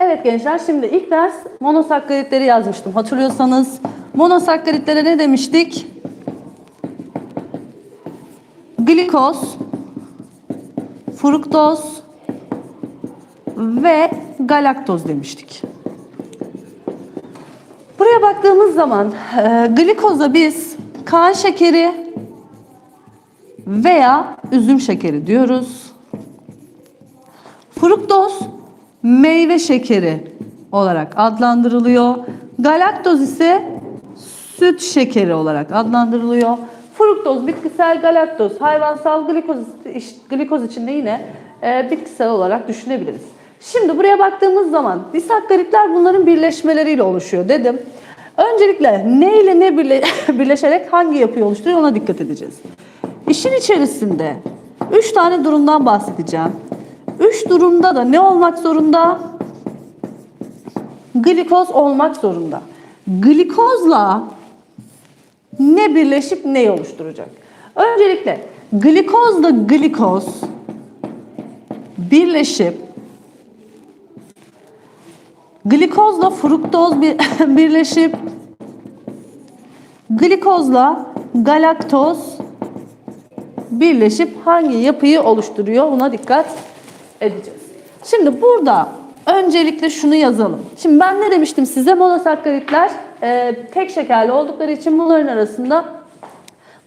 Evet gençler şimdi ilk ders monosakkaritleri yazmıştım. Hatırlıyorsanız monosakkaritlere ne demiştik? Glikoz, fruktoz ve galaktoz demiştik. Buraya baktığımız zaman e, glikoza biz kan şekeri veya üzüm şekeri diyoruz. Fruktoz meyve şekeri olarak adlandırılıyor. Galaktoz ise süt şekeri olarak adlandırılıyor. Fruktoz bitkisel, galaktoz hayvansal, glikoz, glikoz için de yine e, bitkisel olarak düşünebiliriz. Şimdi buraya baktığımız zaman disakkaritler bunların birleşmeleriyle oluşuyor dedim. Öncelikle ne ile ne birle- birleşerek hangi yapıyı oluşturuyor ona dikkat edeceğiz. İşin içerisinde 3 tane durumdan bahsedeceğim. 3 durumda da ne olmak zorunda? Glikoz olmak zorunda. Glikozla ne birleşip neyi oluşturacak? Öncelikle glikozla glikoz birleşip glikozla fruktoz bir- birleşip glikozla galaktoz birleşip hangi yapıyı oluşturuyor buna dikkat edeceğiz. Şimdi burada öncelikle şunu yazalım. Şimdi ben ne demiştim size monosakkaritler e, tek şekerli oldukları için bunların arasında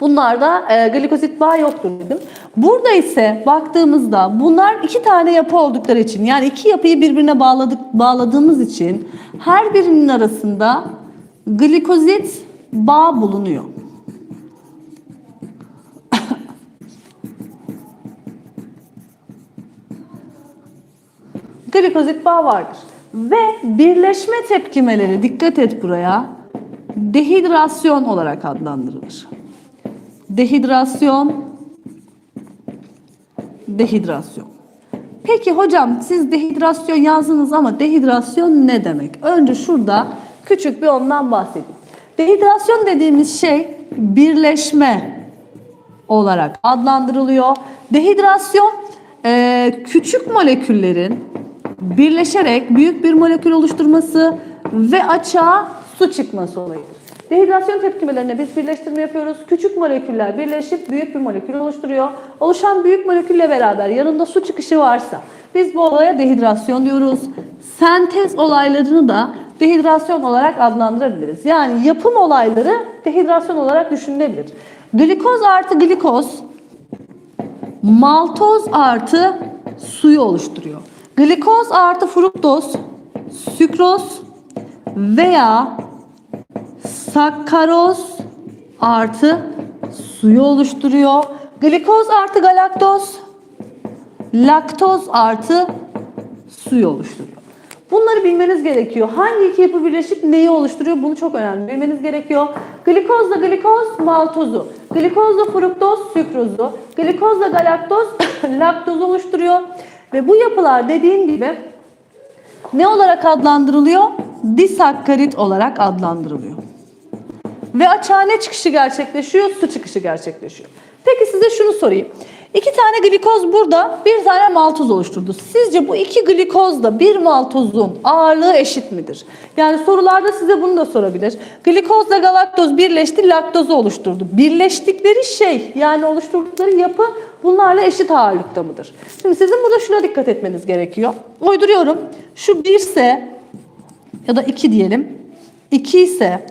bunlarda e, glikozit bağ yoktur dedim. Burada ise baktığımızda bunlar iki tane yapı oldukları için yani iki yapıyı birbirine bağladık bağladığımız için her birinin arasında glikozit bağ bulunuyor. Glikozit bağ vardır. Ve birleşme tepkimeleri dikkat et buraya dehidrasyon olarak adlandırılır. Dehidrasyon dehidrasyon. Peki hocam siz dehidrasyon yazdınız ama dehidrasyon ne demek? Önce şurada küçük bir ondan bahsedeyim. Dehidrasyon dediğimiz şey birleşme olarak adlandırılıyor. Dehidrasyon küçük moleküllerin birleşerek büyük bir molekül oluşturması ve açığa su çıkması olayıdır. Dehidrasyon tepkimelerine biz birleştirme yapıyoruz. Küçük moleküller birleşip büyük bir molekül oluşturuyor. Oluşan büyük molekülle beraber yanında su çıkışı varsa biz bu olaya dehidrasyon diyoruz. Sentez olaylarını da dehidrasyon olarak adlandırabiliriz. Yani yapım olayları dehidrasyon olarak düşünülebilir. Glikoz artı glikoz maltoz artı suyu oluşturuyor. Glikoz artı fruktoz, sükroz veya sakkaroz artı suyu oluşturuyor. Glikoz artı galaktoz, laktoz artı suyu oluşturuyor. Bunları bilmeniz gerekiyor. Hangi iki yapı birleşip neyi oluşturuyor? Bunu çok önemli bilmeniz gerekiyor. Glikozla glikoz maltozu, glikozla fruktoz sükrozu, glikozla galaktoz laktoz oluşturuyor. Ve bu yapılar dediğim gibi ne olarak adlandırılıyor? Disakkarit olarak adlandırılıyor. Ve açığa ne çıkışı gerçekleşiyor? Su çıkışı gerçekleşiyor. Peki size şunu sorayım. İki tane glikoz burada, bir tane maltoz oluşturdu. Sizce bu iki glikozda bir maltozun ağırlığı eşit midir? Yani sorularda size bunu da sorabilir. Glikozla galaktoz birleşti, laktozu oluşturdu. Birleştikleri şey, yani oluşturdukları yapı bunlarla eşit ağırlıkta mıdır? Şimdi sizin burada şuna dikkat etmeniz gerekiyor. Uyduruyorum. Şu 1 ise ya da 2 diyelim. 2 ise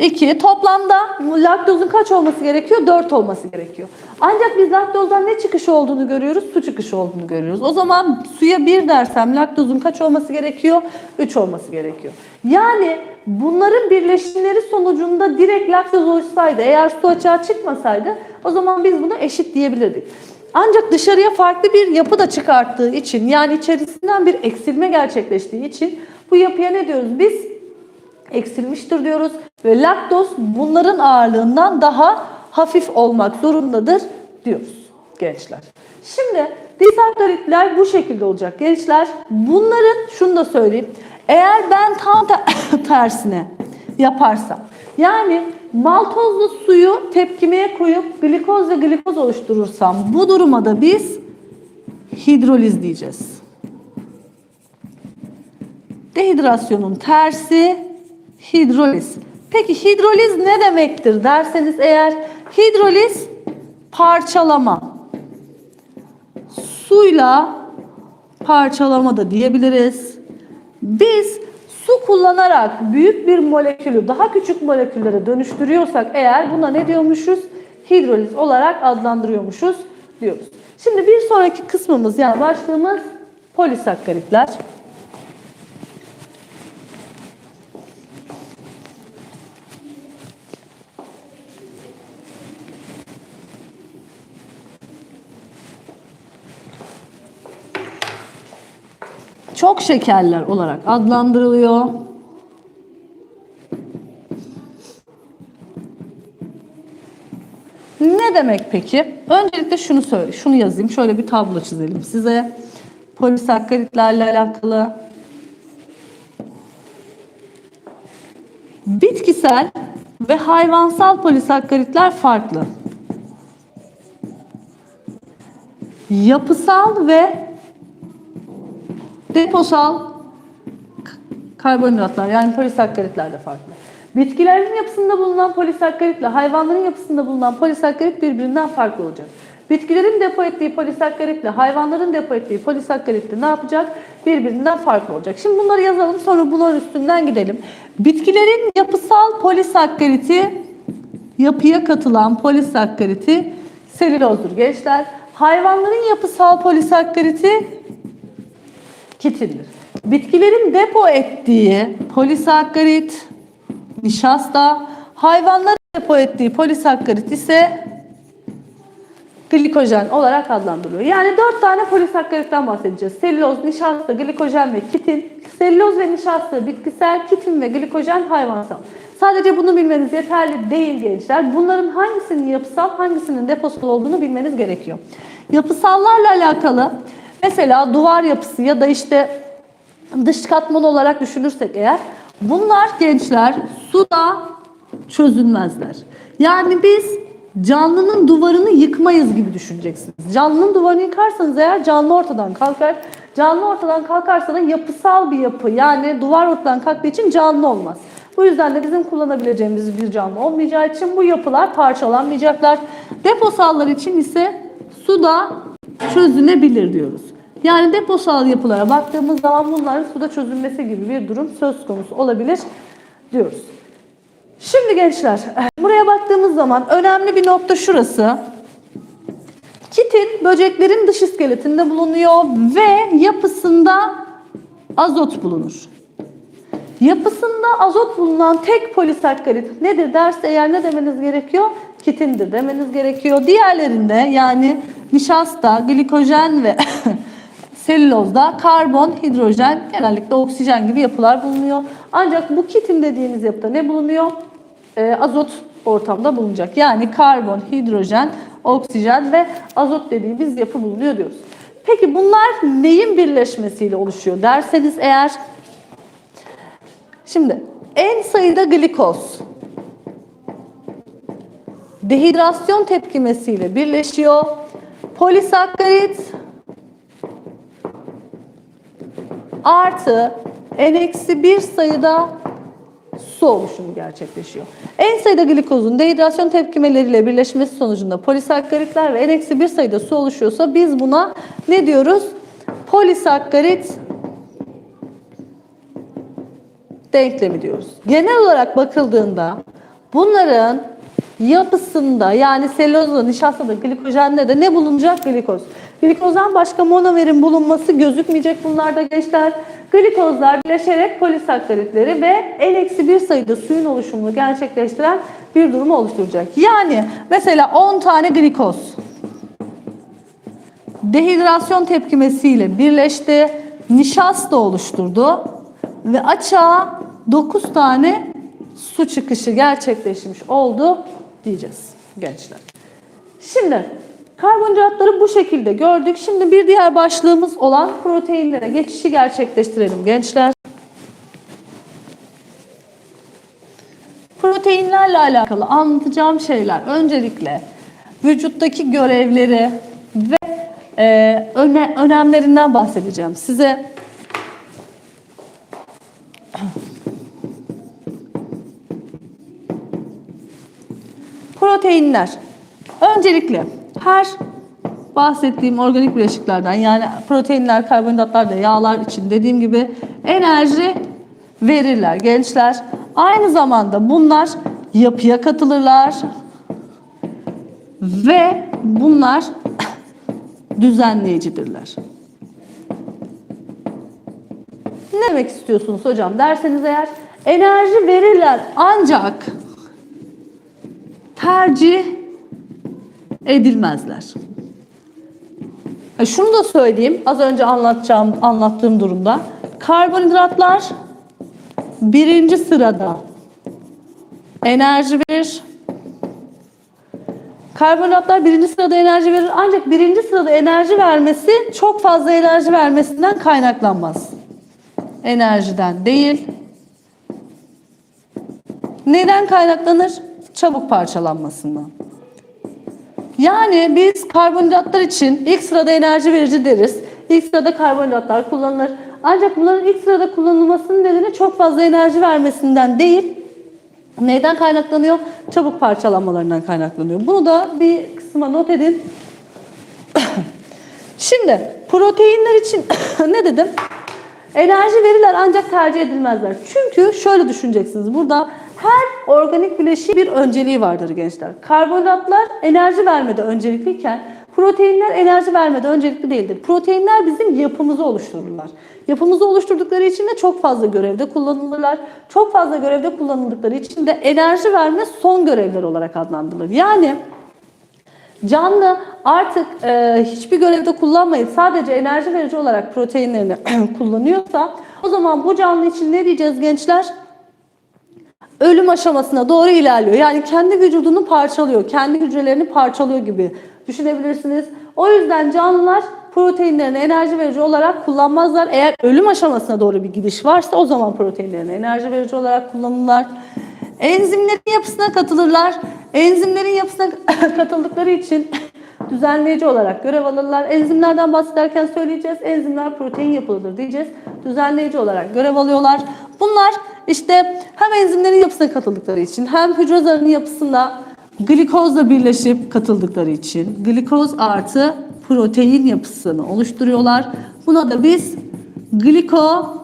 2. Toplamda laktozun kaç olması gerekiyor? 4 olması gerekiyor. Ancak biz laktozdan ne çıkışı olduğunu görüyoruz? Su çıkışı olduğunu görüyoruz. O zaman suya 1 dersem laktozun kaç olması gerekiyor? 3 olması gerekiyor. Yani bunların birleşimleri sonucunda direkt laktoz oluşsaydı, eğer su açığa çıkmasaydı o zaman biz buna eşit diyebilirdik. Ancak dışarıya farklı bir yapı da çıkarttığı için yani içerisinden bir eksilme gerçekleştiği için bu yapıya ne diyoruz biz? Eksilmiştir diyoruz ve laktoz bunların ağırlığından daha hafif olmak zorundadır diyoruz gençler. Şimdi disakkaritler bu şekilde olacak gençler. Bunların şunu da söyleyeyim. Eğer ben tam te- tersine yaparsam yani maltozlu suyu tepkimeye koyup glikoz ve glikoz oluşturursam bu duruma da biz hidroliz diyeceğiz. Dehidrasyonun tersi hidroliz. Peki hidroliz ne demektir derseniz eğer hidroliz parçalama. Suyla parçalama da diyebiliriz. Biz su kullanarak büyük bir molekülü daha küçük moleküllere dönüştürüyorsak eğer buna ne diyormuşuz? Hidroliz olarak adlandırıyormuşuz diyoruz. Şimdi bir sonraki kısmımız yani başlığımız polisakkaritler. Çok şekerler olarak adlandırılıyor. Ne demek peki? Öncelikle şunu söyle, şunu yazayım. Şöyle bir tablo çizelim size. Polisakkaritlerle alakalı. Bitkisel ve hayvansal polisakkaritler farklı. Yapısal ve deposal karbonhidratlar yani polisakkaritler de farklı. Bitkilerin yapısında bulunan polisakkaritle hayvanların yapısında bulunan polisakkarit birbirinden farklı olacak. Bitkilerin depo ettiği polisakkaritle hayvanların depo ettiği polisakkaritle ne yapacak? Birbirinden farklı olacak. Şimdi bunları yazalım sonra bunların üstünden gidelim. Bitkilerin yapısal polisakkariti yapıya katılan polisakkariti selülozdur gençler. Hayvanların yapısal polisakkariti kitindir. Bitkilerin depo ettiği polisakkarit, nişasta, hayvanların depo ettiği polisakkarit ise glikojen olarak adlandırılıyor. Yani dört tane polisakkaritten bahsedeceğiz. Selüloz, nişasta, glikojen ve kitin. Selüloz ve nişasta bitkisel, kitin ve glikojen hayvansal. Sadece bunu bilmeniz yeterli değil gençler. Bunların hangisinin yapısal, hangisinin deposal olduğunu bilmeniz gerekiyor. Yapısallarla alakalı mesela duvar yapısı ya da işte dış katman olarak düşünürsek eğer bunlar gençler suda çözünmezler. Yani biz canlının duvarını yıkmayız gibi düşüneceksiniz. Canlının duvarını yıkarsanız eğer canlı ortadan kalkar. Canlı ortadan kalkarsa da yapısal bir yapı yani duvar ortadan kalktığı için canlı olmaz. Bu yüzden de bizim kullanabileceğimiz bir canlı olmayacağı için bu yapılar parçalanmayacaklar. Deposallar için ise suda çözünebilir diyoruz. Yani deposal yapılara baktığımız zaman bunların suda çözülmesi gibi bir durum söz konusu olabilir diyoruz. Şimdi gençler buraya baktığımız zaman önemli bir nokta şurası. Kitin böceklerin dış iskeletinde bulunuyor ve yapısında azot bulunur. Yapısında azot bulunan tek polisakkarit nedir derse eğer ne demeniz gerekiyor? Kitindir demeniz gerekiyor. Diğerlerinde yani nişasta, glikojen ve selülozda karbon, hidrojen, genellikle oksijen gibi yapılar bulunuyor. Ancak bu kitin dediğimiz yapıda ne bulunuyor? Ee, azot ortamda bulunacak. Yani karbon, hidrojen, oksijen ve azot dediğimiz yapı bulunuyor diyoruz. Peki bunlar neyin birleşmesiyle oluşuyor derseniz eğer Şimdi en sayıda glikoz dehidrasyon tepkimesiyle birleşiyor. Polisakkarit artı n-1 sayıda su oluşumu gerçekleşiyor. En sayıda glikozun dehidrasyon tepkimeleriyle birleşmesi sonucunda polisakkaritler ve n-1 sayıda su oluşuyorsa biz buna ne diyoruz? Polisakkarit denklemi diyoruz. Genel olarak bakıldığında bunların yapısında yani selülozda, nişastada, glikojende de ne bulunacak? Glikoz. Glikozdan başka monomerin bulunması gözükmeyecek bunlarda gençler. Glikozlar birleşerek polisakkaritleri ve n-1 sayıda suyun oluşumunu gerçekleştiren bir durumu oluşturacak. Yani mesela 10 tane glikoz dehidrasyon tepkimesiyle birleşti, nişasta oluşturdu ve açığa 9 tane su çıkışı gerçekleşmiş oldu diyeceğiz gençler. Şimdi karbonhidratları bu şekilde gördük. Şimdi bir diğer başlığımız olan proteinlere geçişi gerçekleştirelim gençler. Proteinlerle alakalı anlatacağım şeyler öncelikle vücuttaki görevleri ve e, öne, önemlerinden bahsedeceğim. Size proteinler. Öncelikle her bahsettiğim organik bileşiklerden yani proteinler, karbonhidratlar da yağlar için dediğim gibi enerji verirler gençler. Aynı zamanda bunlar yapıya katılırlar ve bunlar düzenleyicidirler. Ne demek istiyorsunuz hocam derseniz eğer enerji verirler ancak tercih edilmezler. Ha, Şunu da söyleyeyim az önce anlatacağım anlattığım durumda karbonhidratlar birinci sırada enerji verir. Karbonhidratlar birinci sırada enerji verir ancak birinci sırada enerji vermesi çok fazla enerji vermesinden kaynaklanmaz. Enerjiden değil. Neden kaynaklanır? Çabuk parçalanmasından. Yani biz karbonhidratlar için ilk sırada enerji verici deriz. İlk sırada karbonhidratlar kullanılır. Ancak bunların ilk sırada kullanılmasının nedeni çok fazla enerji vermesinden değil, neyden kaynaklanıyor? Çabuk parçalanmalarından kaynaklanıyor. Bunu da bir kısma not edin. Şimdi proteinler için ne dedim? Enerji verirler ancak tercih edilmezler. Çünkü şöyle düşüneceksiniz. Burada her organik bileşiğin bir önceliği vardır gençler. Karbonhidratlar enerji vermede öncelikliyken proteinler enerji vermede öncelikli değildir. Proteinler bizim yapımızı oluştururlar. Yapımızı oluşturdukları için de çok fazla görevde kullanılırlar. Çok fazla görevde kullanıldıkları için de enerji verme son görevler olarak adlandırılır. Yani Canlı artık e, hiçbir görevde kullanmayıp sadece enerji verici olarak proteinlerini kullanıyorsa o zaman bu canlı için ne diyeceğiz gençler? Ölüm aşamasına doğru ilerliyor. Yani kendi vücudunu parçalıyor, kendi hücrelerini parçalıyor gibi düşünebilirsiniz. O yüzden canlılar proteinlerini enerji verici olarak kullanmazlar. Eğer ölüm aşamasına doğru bir gidiş varsa o zaman proteinlerini enerji verici olarak kullanırlar. Enzimlerin yapısına katılırlar. Enzimlerin yapısına katıldıkları için düzenleyici olarak görev alırlar. Enzimlerden bahsederken söyleyeceğiz. Enzimler protein yapılıdır diyeceğiz. Düzenleyici olarak görev alıyorlar. Bunlar işte hem enzimlerin yapısına katıldıkları için hem hücre zarının yapısında glikozla birleşip katıldıkları için glikoz artı protein yapısını oluşturuyorlar. Buna da biz gliko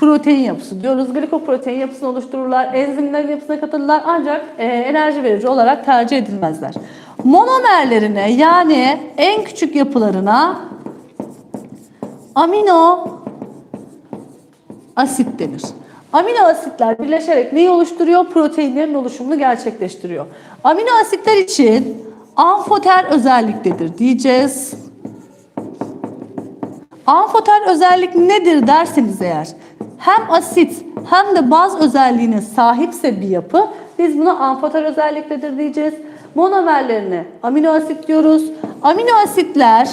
protein yapısı diyoruz. Glikoprotein yapısını oluştururlar. Enzimlerin yapısına katılırlar ancak e, enerji verici olarak tercih edilmezler. Monomerlerine yani en küçük yapılarına amino asit denir. Amino asitler birleşerek neyi oluşturuyor? Proteinlerin oluşumunu gerçekleştiriyor. Amino asitler için amfoter özelliktedir diyeceğiz. Amfoter özellik nedir derseniz eğer hem asit hem de baz özelliğine sahipse bir yapı biz buna amfoter özelliktedir diyeceğiz. Monomerlerine amino asit diyoruz. Amino asitler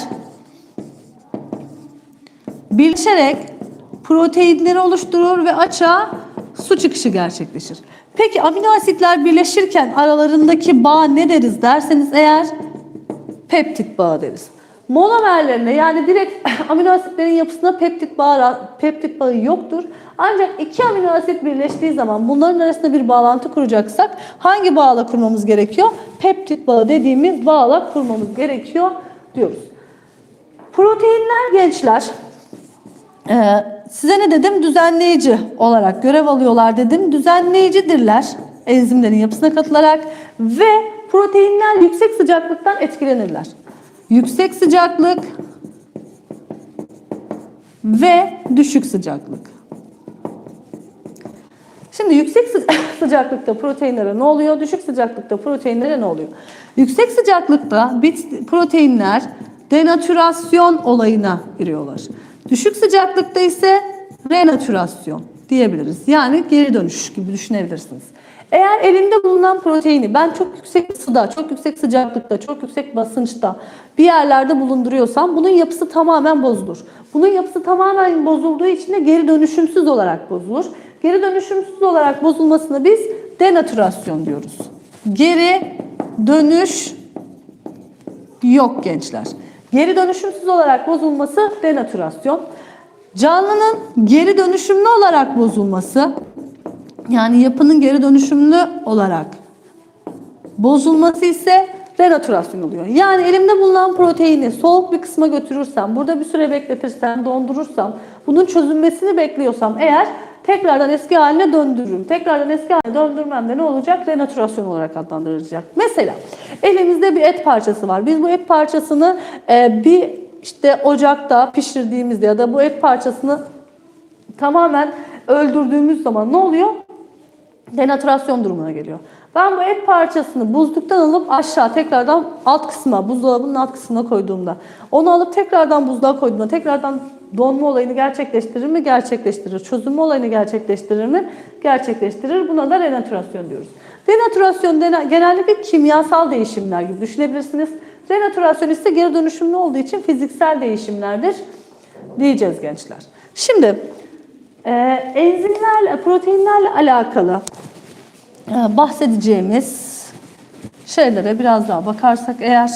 birleşerek proteinleri oluşturur ve açığa su çıkışı gerçekleşir. Peki amino asitler birleşirken aralarındaki bağ ne deriz derseniz eğer peptit bağı deriz. Monomerlerine yani direkt amino asitlerin yapısında peptit bağı, peptit bağı yoktur. Ancak iki amino asit birleştiği zaman bunların arasında bir bağlantı kuracaksak hangi bağla kurmamız gerekiyor? Peptit bağı dediğimiz bağla kurmamız gerekiyor diyoruz. Proteinler gençler ee, size ne dedim? Düzenleyici olarak görev alıyorlar dedim. Düzenleyicidirler enzimlerin yapısına katılarak ve proteinler yüksek sıcaklıktan etkilenirler. Yüksek sıcaklık ve düşük sıcaklık. Şimdi yüksek sı- sıcaklıkta proteinlere ne oluyor? Düşük sıcaklıkta proteinlere ne oluyor? Yüksek sıcaklıkta bit proteinler denatürasyon olayına giriyorlar. Düşük sıcaklıkta ise renatürasyon diyebiliriz. Yani geri dönüş gibi düşünebilirsiniz. Eğer elimde bulunan proteini ben çok yüksek ısıda, çok yüksek sıcaklıkta, çok yüksek basınçta bir yerlerde bulunduruyorsam bunun yapısı tamamen bozulur. Bunun yapısı tamamen bozulduğu için de geri dönüşümsüz olarak bozulur. Geri dönüşümsüz olarak bozulmasına biz denatürasyon diyoruz. Geri dönüş yok gençler. Geri dönüşümsüz olarak bozulması denatürasyon. Canlının geri dönüşümlü olarak bozulması yani yapının geri dönüşümlü olarak bozulması ise renatürasyon oluyor. Yani elimde bulunan proteini soğuk bir kısma götürürsem, burada bir süre bekletirsem, dondurursam, bunun çözülmesini bekliyorsam eğer tekrardan eski haline döndürürüm. Tekrardan eski haline döndürmemde ne olacak? Renatürasyon olarak adlandırılacak. Mesela elimizde bir et parçası var. Biz bu et parçasını e, bir işte ocakta pişirdiğimizde ya da bu et parçasını tamamen öldürdüğümüz zaman ne oluyor? Denatürasyon durumuna geliyor. Ben bu et parçasını buzluktan alıp aşağı tekrardan alt kısma, buzdolabının alt kısmına koyduğumda, onu alıp tekrardan buzluğa koyduğumda tekrardan donma olayını gerçekleştirir mi? Gerçekleştirir. Çözülme olayını gerçekleştirir mi? Gerçekleştirir. Buna da renatürasyon diyoruz. Denatürasyon dene- genellikle kimyasal değişimler gibi düşünebilirsiniz. Renatürasyon ise geri dönüşümlü olduğu için fiziksel değişimlerdir diyeceğiz gençler. Şimdi ee, enzimlerle, proteinlerle alakalı e, bahsedeceğimiz şeylere biraz daha bakarsak eğer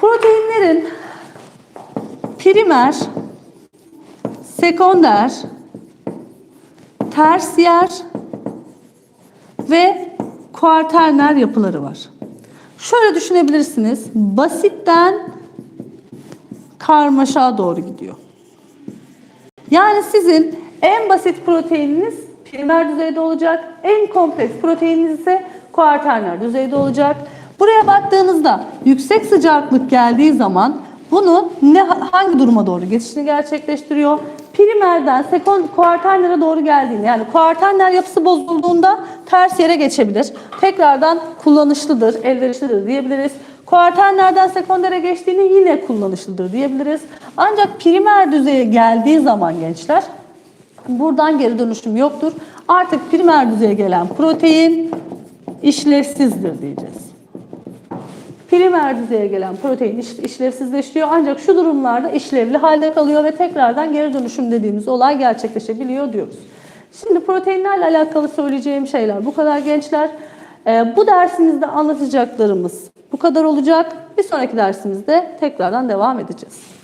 proteinlerin primer, sekonder, tersiyer ve kuarterner yapıları var. Şöyle düşünebilirsiniz. Basitten karmaşa doğru gidiyor. Yani sizin en basit proteininiz primer düzeyde olacak. En kompleks proteininiz ise kuarterner düzeyde olacak. Buraya baktığınızda yüksek sıcaklık geldiği zaman bunu ne hangi duruma doğru geçişini gerçekleştiriyor? Primerden sekon kuarternere doğru geldiğinde yani kuarterner yapısı bozulduğunda ters yere geçebilir. Tekrardan kullanışlıdır, elverişlidir diyebiliriz. Kuarternerden sekondere geçtiğinde yine kullanışlıdır diyebiliriz. Ancak primer düzeye geldiği zaman gençler buradan geri dönüşüm yoktur. Artık primer düzeye gelen protein işlevsizdir diyeceğiz. Primer düzeye gelen protein iş- işlevsizleşiyor ancak şu durumlarda işlevli halde kalıyor ve tekrardan geri dönüşüm dediğimiz olay gerçekleşebiliyor diyoruz. Şimdi proteinlerle alakalı söyleyeceğim şeyler bu kadar gençler. Ee, bu dersimizde anlatacaklarımız bu kadar olacak. Bir sonraki dersimizde tekrardan devam edeceğiz.